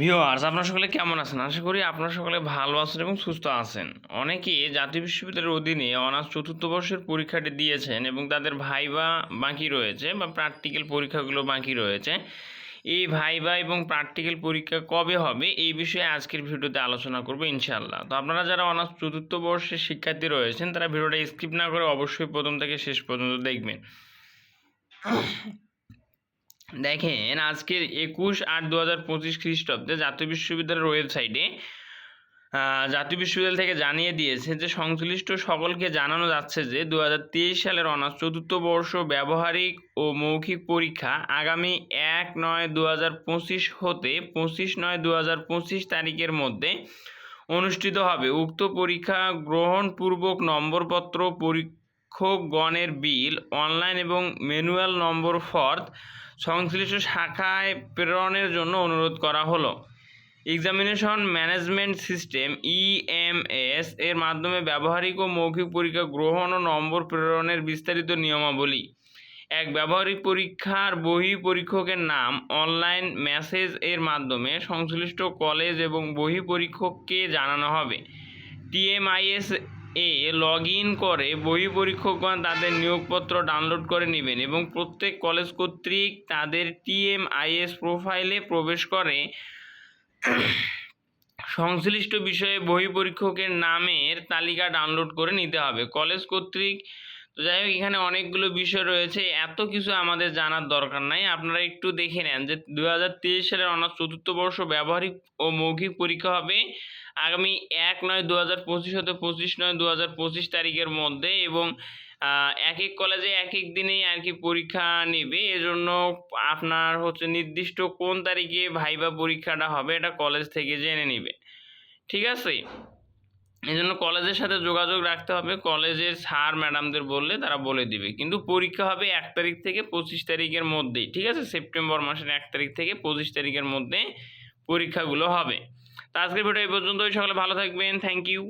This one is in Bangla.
ভিওয়ার্স আপনারা সকলে কেমন আছেন? আশা করি আপনারা সকলে ভালো আছেন এবং সুস্থ আছেন। অনেকে জাতীয় বিশ্ববিদ্যালয়ের অধীনে অনার্স চতুর্থ বর্ষের পরীক্ষাটি দিয়েছেন এবং তাদের ভাইবা বাকি রয়েছে বা প্র্যাকটিক্যাল পরীক্ষাগুলো বাকি রয়েছে। এই ভাইবা এবং প্র্যাকটিক্যাল পরীক্ষা কবে হবে এই বিষয়ে আজকের ভিডিওতে আলোচনা করব ইনশাল্লাহ তো আপনারা যারা অনার্স চতুর্থ বর্ষের শিক্ষার্থী রয়েছেন, তারা ভিডিওটা স্কিপ না করে অবশ্যই প্রথম থেকে শেষ পর্যন্ত দেখবেন। দেখেন আজকের একুশ আট দু হাজার পঁচিশ খ্রিস্টাব্দে জাতীয় বিশ্ববিদ্যালয়ের ওয়েবসাইটে জাতীয় বিশ্ববিদ্যালয় থেকে জানিয়ে দিয়েছে যে সংশ্লিষ্ট সকলকে জানানো যাচ্ছে যে দু হাজার তেইশ সালের অনার্স চতুর্থ বর্ষ ব্যবহারিক ও মৌখিক পরীক্ষা আগামী এক নয় দু হাজার পঁচিশ হতে পঁচিশ নয় দু হাজার পঁচিশ তারিখের মধ্যে অনুষ্ঠিত হবে। উক্ত পরীক্ষা গ্রহণপূর্বক নম্বরপত্র পরীক্ষকগণের বিল, অনলাইন এবং ম্যানুয়াল নম্বর ফর্দ সংশ্লিষ্ট শাখায় প্রেরণের জন্য অনুরোধ করা হলো। এক্সামিনেশন ম্যানেজমেন্ট সিস্টেম ইএমএস এর মাধ্যমে ব্যবহারিক ও মৌখিক পরীক্ষা গ্রহণ ও নম্বর প্রেরণের বিস্তারিত নিয়মাবলী। এক ব্যবহারিক পরীক্ষার বহি পরীক্ষকের নাম, অনলাইন মেসেজ এর মাধ্যমে সংশ্লিষ্ট কলেজ এবং বহি পরীক্ষককে জানানো হবে। টিএমআইএস এ লগ ইন করে বহি পরীক্ষকগণ তাদের নিয়োগপত্র ডাউনলোড করে নেবেন এবং প্রত্যেক কলেজ কর্তৃক তাদের টিএমআইএস প্রোফাইলে প্রবেশ করে সংশ্লিষ্ট বিষয়ে বহি পরীক্ষকের নামের তালিকা ডাউনলোড করে নিতে হবে। কলেজ কর্তৃক তো যাই হোক, এখানে অনেকগুলো বিষয় রয়েছে। এত কিছু আমাদের জানার দরকার নাই। আপনারা একটু দেখে নেন যে দু হাজার তেইশ সালের অনার্স চতুর্থ বর্ষ ব্যবহারিক ও মৌখিক পরীক্ষা হবে আগামী এক নয় দু হাজার পঁচিশ হতে পঁচিশ নয় দু হাজার পঁচিশ তারিখের মধ্যে এবং এক এক কলেজে এক এক দিনেই আর কি পরীক্ষা নেবে। এজন্য আপনার হচ্ছে নির্দিষ্ট কোন তারিখে ভাইবা পরীক্ষাটা হবে এটা কলেজ থেকে জেনে নেবে ঠিক আছে? এই জন্য কলেজের সাথে যোগাযোগ রাখতে হবে। কলেজের স্যার ম্যাডামদের বললে তারা বলে দিবে। কিন্তু পরীক্ষা হবে এক তারিখ থেকে পঁচিশ তারিখের মধ্যেই, ঠিক আছে? সেপ্টেম্বর মাসের এক তারিখ থেকে পঁচিশ তারিখের মধ্যে পরীক্ষাগুলো হবে। তো আজকের ভিডিও এই পর্যন্তই। সকলে ভালো থাকবেন। Thank you